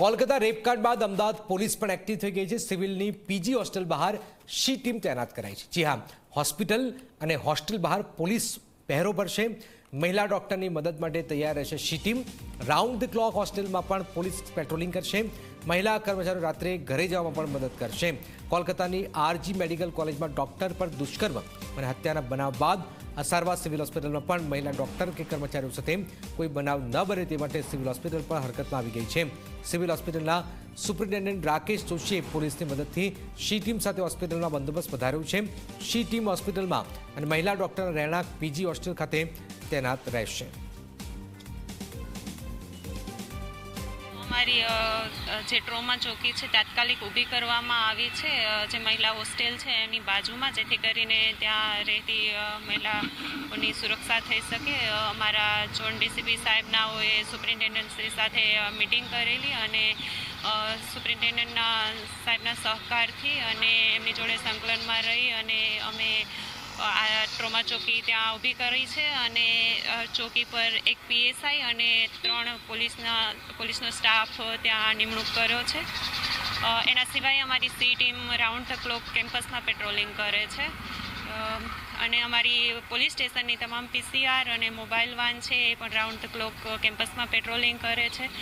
કોલકાતા રેપકાંડ બાદ અમદાવાદ પોલીસ પણ એક્ટિવ થઈ ગઈ છે. સિવિલની પીજી હોસ્ટેલ બહાર શી ટીમ તૈનાત કરાઈ છે. જી હા, હોસ્પિટલ અને હોસ્ટેલ બહાર પોલીસ પહેરો ભરશે. મહિલા ડોક્ટરની મદદ માટે તૈયાર રહેશે she team. Round the clock હોસ્ટેલમાં પણ પોલીસ પેટ્રોલિંગ કરશે. મહિલા કર્મચારીઓ રાત્રે ઘરે જવામાં પણ મદદ કરશે. કોલકાતાની આરજી મેડિકલ કોલેજમાં ડોક્ટર પર દુષ્કર્મ અને હત્યાના બનાવ બાદ અસારવા સિવિલ હોસ્પિટલમાં પણ મહિલા ડોક્ટર કે કર્મચારીઓ સાથે કોઈ બનાવ ન બને તે માટે સિવિલ હોસ્પિટલ પણ હરકતમાં આવી ગઈ છે. સિવિલ હોસ્પિટલના સુપ્રિન્ટેન્ડન્ટ રાકેશ જોશીએ પોલીસની મદદથી શી ટીમ સાથે હોસ્પિટલમાં બંદોબસ્ત વધાર્યો છે. શી ટીમ હોસ્પિટલમાં અને મહિલા ડોક્ટર રહેણાંક પીજી હોસ્ટેલ ખાતે તૈનાત રહેશે. અમારી જે ટ્રોમા ચોકી છે, તાત્કાલિક ઊભી કરવામાં આવી છે. જે મહિલા હોસ્ટેલ છે, એની બાજુમાં, જેથી કરીને ત્યાં રહેતી મહિલાઓની સુરક્ષા થઈ શકે. અમારા જોન ડીસીપી સાહેબનાઓએ સુપ્રિન્ટેન્ડન્ટ શ્રી સાથે મિટિંગ કરેલી અને સુપ્રિન્ટેન્ડન્ટના સાહેબના સહકારથી અને એમની જોડે સંકલનમાં રહી અને અમે આ ટ્રોમા ચોકી ત્યાં ઊભી કરી છે અને ચોકી પર એક પીએસઆઈ અને ત્રણ પોલીસના, પોલીસનો સ્ટાફ ત્યાં નિમણૂક કર્યો છે. એના સિવાય અમારી C team round the clock કેમ્પસમાં પેટ્રોલિંગ કરે છે. અને અમારી પોલીસ સ્ટેશનની તમામ પીસીઆર અને મોબાઈલ વાન છે એ પણ રાઉન્ડ ધ ક્લોક કેમ્પસમાં પેટ્રોલિંગ કરે છે.